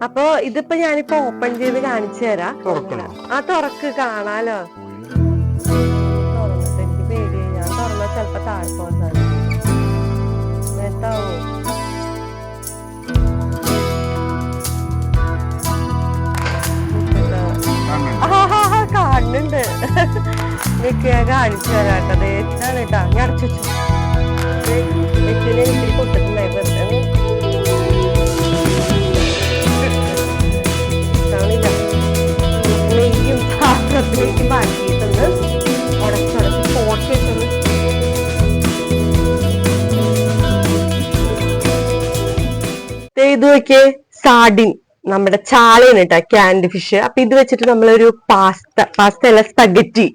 അപ്പൊ ഇതിപ്പോ ഞാനിപ്പോ ഓപ്പൺ ചെയ്ത് കാണിച്ചു തരാം? ആ തുറക്ക് കാണാലോ? തുറന്നിട്ട് എനിക്ക് പേടിയായി ഞാൻ തുറന്നാ ചെലപ്പോ താഴെ പോകാൻ സാധിക്കും മെത്താവോ ആഹാഹാ, കാണുന്നുണ്ട് നിക്ക് കാണിച്ചു തരാം കേട്ടോ. ദേ കേട്ടോ. ഞാൻ അടച്ചു വെച്ചു. ദേ, നെറ്റിന് പാത്രത്തിലേക്ക് മാറ്റിയിട്ടൊന്ന് ഉടച്ചുടച്ച് നോക്കിയേ സാഡിൻ നമ്മുടെ ചാളയാണ് കേട്ടോ ക്യാൻഡ് ഫിഷ്. അപ്പൊ ഇത് വെച്ചിട്ട് നമ്മളൊരു പാസ്ത പാസ്ത അല്ല സ്പഗറ്റി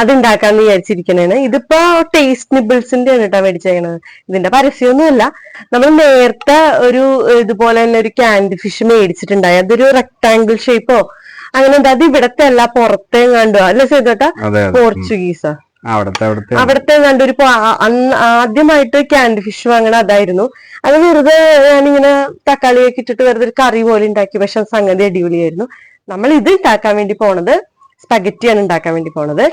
അത് ഉണ്ടാക്കാന്ന് വിചാരിച്ചിരിക്കണേണ്. ഇതിപ്പോ ടേസ്റ്റ് നിബിൾസിന്റെ ആണ് കേട്ടോ മേടിച്ചേക്കണത്. ഇതിന്റെ പരസ്യമൊന്നുമല്ല നമ്മൾ നേരത്തെ ഒരു ഇതുപോലെ തന്നെ ഒരു ക്യാൻഡ് ഫിഷ് മേടിച്ചിട്ടുണ്ടായി. അതൊരു റെക്ടാംഗിൾ ഷേപ്പോ അങ്ങനെ എന്താ അത് ഇവിടത്തെ അല്ല പുറത്തെ കണ്ടോ അല്ല ചെയ്തോട്ടാ. പോർച്ചുഗീസാ. അവിടത്തെ അവിടത്തെ. ഒരു കണ്ടൊരു അന്ന് ആദ്യമായിട്ട് ക്യാൻഡ് ഫിഷ് വാങ്ങണ അതായിരുന്നു. അത് വെറുതെ ഞാനിങ്ങനെ തക്കാളിയൊക്കെ ഇട്ടിട്ട് വെറുതെ ഒരു കറി പോലെ ഉണ്ടാക്കി പക്ഷെ സംഗതി അടിപൊളിയായിരുന്നു. നമ്മൾ ഇത് ഉണ്ടാക്കാൻ വേണ്ടി പോണത് സ്പഗറ്റിയാണ് ഉണ്ടാക്കാൻ വേണ്ടി പോണത്.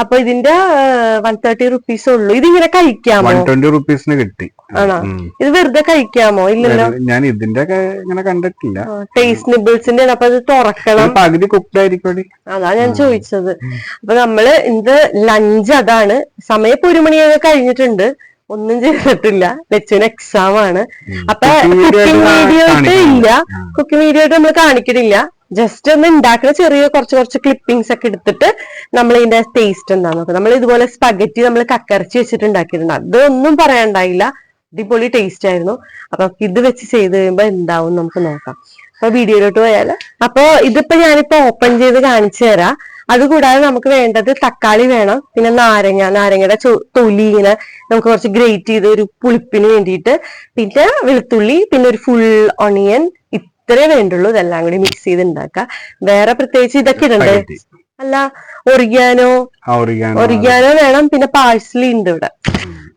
അപ്പൊ ഇതിന്റെ വൺ തേർട്ടി റുപ്പീസ് ഉള്ളൂ. ഇതിങ്ങനെ കഴിക്കാമോ? വൺ ട്വന്റി റുപ്പീസിന് കിട്ടി. ആണോ? ഇത് വെറുതെ കഴിക്കാമോ? ഇല്ലല്ലോ. ഞാൻ ഇതിന്റെ ഇങ്ങനെ കണ്ടിട്ടില്ല. ടേസ്റ്റ് നിബിൾസിന്റെ അപ്പൊ ഇത് തുറക്കണം. പകുതി കുക്ക്ഡ് ആയിരിക്കും അതാ ഞാൻ ചോദിച്ചത്. അപ്പൊ നമ്മൾ ഇത് ലഞ്ച് അതാണ്. സമയം ഇപ്പൊ ഒരു മണിയൊക്കെ കഴിഞ്ഞിട്ടുണ്ട്. ഒന്നും ചെയ്തിട്ടില്ല. ലച്ചുവിന് എക്സാം ആണ്. അപ്പൊ കുക്കിംഗ് വീഡിയോ കാണിക്കുന്നില്ല. ഇല്ല. കുക്കിംഗ് വീഡിയോ ആയിട്ട് നമ്മൾ കാണിക്കണില്ല ജസ്റ്റ് ഒന്ന് ഉണ്ടാക്കുന്ന ചെറിയ കുറച്ച് കുറച്ച് ക്ലിപ്പിംഗ്സ് ഒക്കെ എടുത്തിട്ട് നമ്മൾ ഇതിന്റെ ടേസ്റ്റ് എന്താന്ന് നോക്കാം. നമ്മൾ ഇതുപോലെ സ്പഗറ്റി നമ്മൾ കക്കരച്ച് വെച്ചിട്ട് ഉണ്ടാക്കിയിട്ടുണ്ട് അതൊന്നും പറയാണ്ടായില്ല. അടിപൊളി ടേസ്റ്റ് ആയിരുന്നു. അപ്പൊ ഇത് വെച്ച് ചെയ്ത് കഴിയുമ്പോ എന്താവും നമുക്ക് നോക്കാം. അപ്പൊ വീഡിയോയിലോട്ട് പോയാൽ. അപ്പൊ ഇതിപ്പോ ഞാനിപ്പോ ഓപ്പൺ ചെയ്ത് കാണിച്ചു തരാം. അതുകൂടാതെ നമുക്ക് വേണ്ടത് തക്കാളി വേണം. പിന്നെ നാരങ്ങ നാരങ്ങയുടെ തൊലി ഇങ്ങനെ നമുക്ക് കുറച്ച് ഗ്രേറ്റ് ചെയ്ത് ഒരു പുളിപ്പിന് വേണ്ടിയിട്ട്. പിന്നെ വെളുത്തുള്ളി പിന്നെ ഒരു ഫുൾ ഒണിയൻ ഇത്രേ വേണ്ടുള്ളൂ ഇതെല്ലാം കൂടി മിക്സ് ചെയ്ത് ഉണ്ടാക്കുക വേറെ പ്രത്യേകിച്ച് ഇതൊക്കെ ഇടണ്ടേ? അല്ല ഒറിഗാനോ ഒറിഗാനോ വേണം പിന്നെ പാഴ്സലി ഉണ്ട് ഇവിടെ.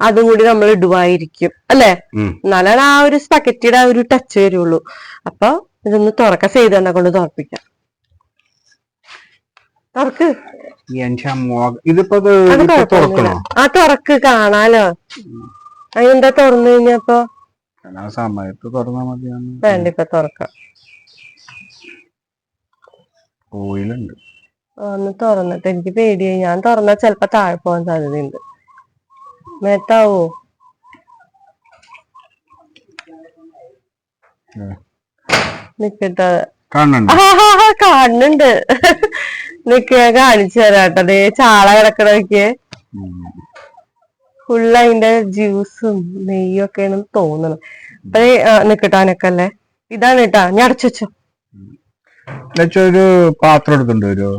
അതും കൂടി നമ്മൾ ഇടുവായിരിക്കും അല്ലെ? എന്നാലാണ് ആ ഒരു സ്പഗറ്റിയുടെ ആ ഒരു ടച്ച് വരുള്ളൂ. അപ്പൊ ഇതൊന്ന് തുറക്ക ചെയ്ത് തന്നെ കൊണ്ട് തുറപ്പിക്കാം. തുറക്ക്. ആ തുറക്ക് കാണാലോ. അതിനെന്താ തുറന്നു കഴിഞ്ഞപ്പോ ആ സമയത്ത് തുറന്നാ മതിയാണ് വേണ്ട ഇപ്പൊ തുറക്കാം. ഓയിലുണ്ട് ഒന്ന് തുറന്നിട്ട് എനിക്ക് പേടിയായി. ഞാൻ തുറന്നാ ചെലപ്പോ താഴെ പോകാൻ സാധ്യതയുണ്ട്. മേത്താവോ? നിക്കട്ടെ. കാണുന്നുണ്ട് നിക്ക് കാണിച്ചു തരാട്ടതേ ചാള ചാള കിടക്കണൊക്കെ ഫുള്ള് അതിന്റെ ജ്യൂസും നെയ്യും ഒക്കെ ആണെന്ന് തോന്നണം അപ്പഴേ നിക്കട്ടാനൊക്കെ അല്ലേ ഇതാണ് കേട്ടാ ഞാൻ അടച്ചു വെച്ചോ. ഒരു പാത്രം വരുമോ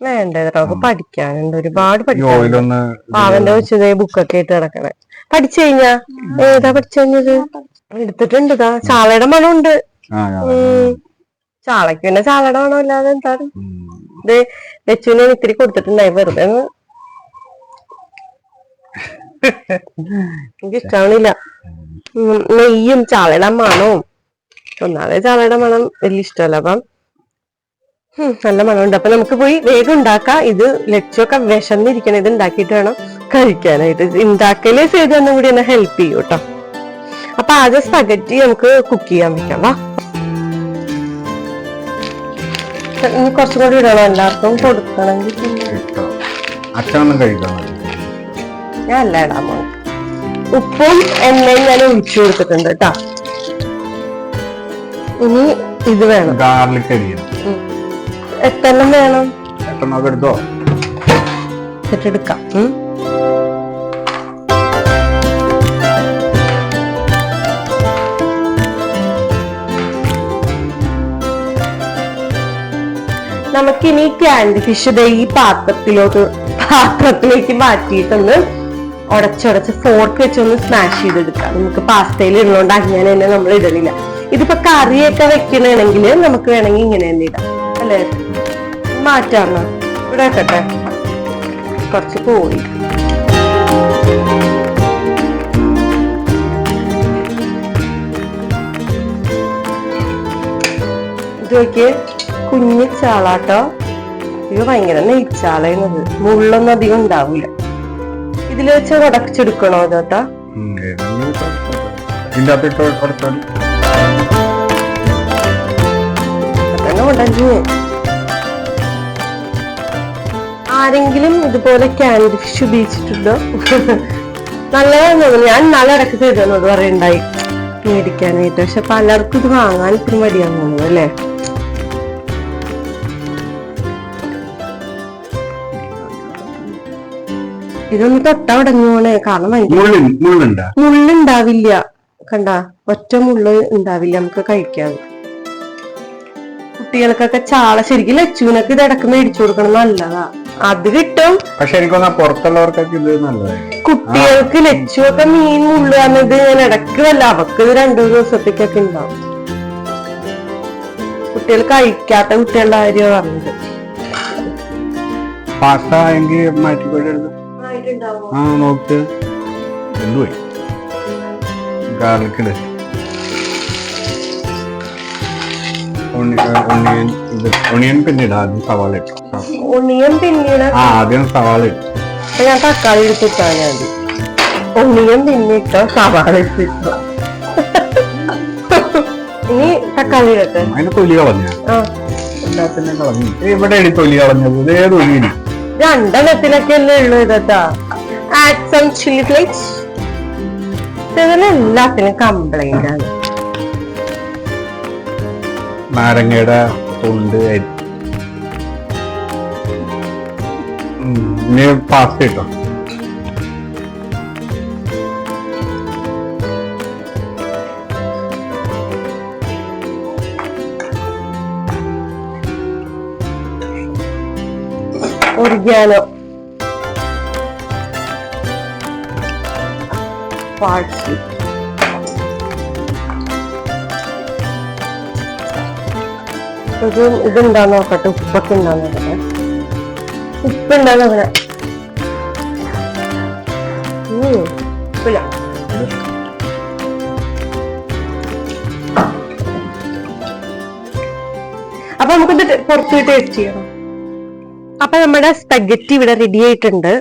വേണ്ട നമുക്ക് പഠിക്കാനുണ്ട്. ഒരുപാട് ഓയിലൊന്ന് പാവന്റെ വെച്ചതേ ബുക്കൊക്കെ ആയിട്ട് കിടക്കണേ പഠിച്ചു കഴിഞ്ഞാ? ഏതാ പഠിച്ചു കഴിഞ്ഞത് എടുത്തിട്ടുണ്ട് ഇതാ ചാളയുടെ മണമുണ്ട്. ചാളയ്ക്ക് പിന്നെ ചാളയുടെ മണം അല്ലാതെ എന്താണ് ഇത് വെച്ചു ഇത്തിരി കൊടുത്തിട്ടുണ്ടായി. വെറുതെ ഒന്ന്. എനിക്ക് ഇഷ്ടാവണില്ല. നെയ്യും ചാളയുടെ മണവും. ഒന്നാമത് ചാളയുടെ മണം വലിയ ഇഷ്ടമല്ല അപ്പം നല്ല മണമുണ്ട്. അപ്പൊ നമുക്ക് പോയി വേഗം ഉണ്ടാക്കാം. ഇത് ലക്ഷ്യമൊക്കെ വിശന്നിരിക്കണം ഇത് ഉണ്ടാക്കിയിട്ട് വേണം കഴിക്കാനായിട്ട്. ഉണ്ടാക്കലേ ചെയ്ത് ഒന്നും കൂടി എന്നെ ഹെൽപ്പ് ചെയ്യും കേട്ടോ അപ്പൊ ആദ്യം സ്പഗറ്റി നമുക്ക് കുക്ക് ചെയ്യാൻ വെക്കാം വാ. കുറച്ചും കൂടി ഇടണം എല്ലാവർക്കും കൊടുക്കണമെങ്കിൽ. അച്ഛനൊന്നും കഴിക്കാൻ ഞാൻ അല്ല ഇടാൻ പോകുന്നത് ഉപ്പും എണ്ണയും ഞാൻ ഒഴിച്ചു കൊടുത്തിട്ടുണ്ട് കേട്ടാ. ഇനി ഇത് വേണം. ഗാർലിക് അരിയണം എത്തെണ്ണം വേണം. എട്ടെണ്ണൊക്കെ എടുത്തോ എടുക്കാം. നമുക്കിനി ക്യാൻഡി ഫിഷ് ഈ പാത്രത്തിലോട്ട് പാത്രത്തിലേക്ക് മാറ്റിയിട്ടൊന്ന് ഉടച്ചുടച്ച് ഫോർക്ക് വെച്ചൊന്ന് സ്മാഷ് ചെയ്തെടുക്കാം നമുക്ക് പാസ്തയിൽ ഇടുന്നോണ്ട് അങ്ങനെ തന്നെ നമ്മൾ ഇടലില്ല. ഇതിപ്പോ കറിയൊക്കെ വെക്കണമെങ്കിൽ നമുക്ക് വേണമെങ്കിൽ ഇങ്ങനെ തന്നെ ഇടാം. അല്ലേ? മാറ്റാം ഇവിടെ വെക്കട്ടെ. കുറച്ച് പോയി ഇത് നോക്കിയേ. കുഞ്ഞു ചാളാട്ടോ. ഇത് ഭയങ്കര നെയ്ച്ചാളയുന്നത് മുള്ളൊന്നും അധികം ഉണ്ടാവില്ല ഇതിൽ വെച്ച് ഉടച്ചെടുക്കണോ. ഇതിന്റെ അകത്തിട്ട് തന്നെ ഉടഞ്ഞു ആരെങ്കിലും ഇതുപോലെ ക്യാൻഡി ഫിഷ് ഉപയോഗിച്ചിട്ടുണ്ടോ? നല്ലതാണെന്ന് തോന്നുന്നു. ഞാൻ നല്ല ഇടയ്ക്ക് ചെയ്തെന്നത് പറയണ്ടായി. മേടിക്കാനായിട്ട്. പക്ഷെ പലർക്കും ഇത് വാങ്ങാൻ ഇത്തിരി മടിയാന്ന് തോന്നുന്നു അല്ലേ? ഇതൊന്ന് തൊട്ടാ ഉടഞ്ഞു പോണേ കാരണം മുള്ളുണ്ടാവില്ല. കണ്ട? ഒറ്റ മുള്ള് ഉണ്ടാവില്ല നമുക്ക് കഴിക്കാൻ. കുട്ടികൾക്കൊക്കെ ചാള ശരിക്കും ലച്ചുവിനൊക്കെ ഇത് ഇടയ്ക്ക് മേടിച്ചു കൊടുക്കണം നല്ലതാ. അത് കിട്ടും. പക്ഷെ എനിക്കൊന്നാ പുറത്തുള്ളവർക്കൊക്കെ ഇത് നല്ലതായി കുട്ടികൾക്ക് ലച്ചുവൊക്കെ മീൻ മുള്ളു ഇത് ഞാൻ ഇടയ്ക്ക് വല്ല അവക്ക് ഇത് രണ്ടു ദിവസത്തേക്കൊക്കെ ഉണ്ടാവും. കുട്ടികൾ കഴിക്കാത്ത കുട്ടികളുടെ കാര്യം പറഞ്ഞത്. പാസ്ത എങ്കിൽ മാറ്റിക്കൊടുത്ത് ആ നോക്ക്. എന്തുപോയി ഗാർലിക് ഇട് ഒണിയൻ പിന്നീട് ആദ്യം സവാള ഇട്ടു. ഒണിയൻ പിന്നീട്? ആ ആദ്യം സവാള ഇട്ടു. ഞാൻ തക്കാളി എടുത്തിട്ടാ ഞാൻ ഒണിയൻ പിന്നിട്ടോ സവാള എടുത്തിട്ടോ ഇനി തക്കാളി ഇടട്ടെ. അതിന് തൊലി കളഞ്ഞ. ഇവിടെ തൊലി കളഞ്ഞത്. ഏത് തൊലിയില്ല രണ്ടെണ്ണത്തിലൊക്കെ അല്ലേ ഉള്ളൂ ഇതാ ആഡ് സം ചില്ലി കംപ്ലൈന്റ് ആണ്. നാരങ്ങയുടെ തൊണ്ട് ഇനി ഇട്ടോ ഇത് ഇതുണ്ടാ നോക്കട്ടെ ഉപ്പൊക്കെ ഉണ്ടാ നോക്കട്ടെ. ഉപ്പുണ്ടാ നോക്കട്ടെ. ഉപ്പില്ല. അപ്പൊ നമുക്കിത് പുറത്ത് ടേസ്റ്റ് ചെയ്യണം. അപ്പൊ നമ്മുടെ സ്പഗറ്റി ഇവിടെ റെഡി ആയിട്ടുണ്ട്.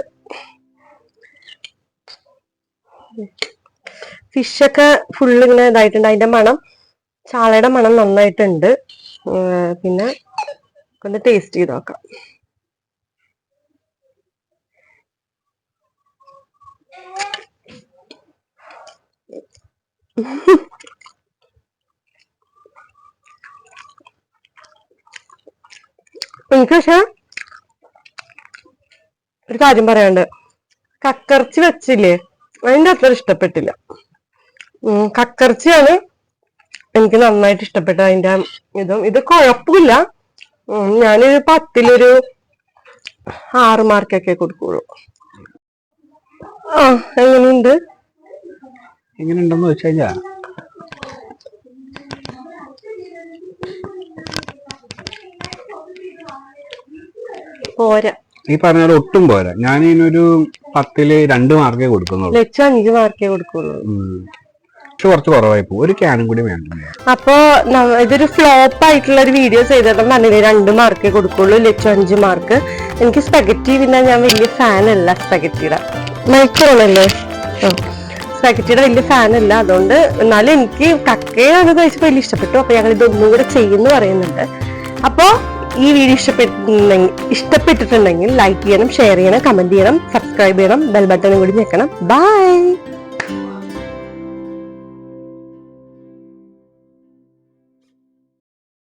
ഫിഷൊക്കെ ഫുള്ള് ഇങ്ങനെ ഇതായിട്ടുണ്ട്. അതിന്റെ മണം ചാളയുടെ മണം നന്നായിട്ടുണ്ട്. പിന്നെ ഒന്ന് ടേസ്റ്റ് ചെയ്ത് നോക്കാം. എനിക്ക് പക്ഷെ ഒരു കാര്യം പറയാണ്ട് കക്കർച്ചി വെച്ചില്ലേ? അതിന്റെ അത്ര ഇഷ്ടപ്പെട്ടില്ല. കക്കർച്ചിയാണ് എനിക്ക് നന്നായിട്ട് ഇഷ്ടപ്പെട്ടത് അതിന്റെ ഇതും. ഇത് കുഴപ്പമില്ല. ഞാൻ ഞാനൊരു പത്തിലൊരു ആറ് മാർക്കൊക്കെ കൊടുക്കുള്ളൂ. ആ എങ്ങനെയുണ്ട്? എങ്ങനെയുണ്ടെന്ന് വെച്ച് കഴിഞ്ഞാ? പോരാ. ഈ പറഞ്ഞ ഒട്ടും പോരാ. ഞാൻ ഇതിനൊരു പത്തിൽ രണ്ട് മാർക്കേ കൊടുക്കുന്നുള്ളൂ. ലക്ഷം അഞ്ച് മാർക്കേ കൊടുക്കുള്ളൂ. പക്ഷെ കുറച്ച് കുറവായി പോകും ഒരു ക്യാനും കൂടി വേണ്ട അപ്പോ ഇതൊരു ഫ്ലോപ്പ് ആയിട്ടുള്ള ഒരു വീഡിയോ ചെയ്തിട്ടും പറഞ്ഞില്ലേ? രണ്ട് മാർക്കേ കൊടുക്കുള്ളൂ ലക്ഷം അഞ്ച് മാർക്ക്. എനിക്ക് സ്പെഗറ്റി പിന്നെ ഞാൻ വലിയ ഫാൻ അല്ല സ്പെഗറ്റിയുടെ മൈക്രോണല്ലേ? സ്പെഗറ്റിയുടെ വലിയ ഫാൻ അല്ല. അതുകൊണ്ട് എന്നാലും എനിക്ക് കക്കയാണ് കഴിച്ചപ്പോൾ വലിയ ഇഷ്ടപ്പെട്ടു. അപ്പൊ ഞങ്ങൾ ഇതൊന്നും കൂടെ ചെയ്യുന്നു പറയുന്നുണ്ട്. അപ്പോ ഈ വീഡിയോ ഇഷ്ടപ്പെട്ടിട്ടുണ്ടെങ്കിൽ ഇഷ്ടപ്പെട്ടിട്ടുണ്ടെങ്കിൽ ലൈക്ക് ചെയ്യണം ഷെയർ ചെയ്യണം കമന്റ് ചെയ്യണം സബ്സ്ക്രൈബ് ചെയ്യണം ബെൽ ബട്ടണും കൂടി ഞെക്കണം. ബൈ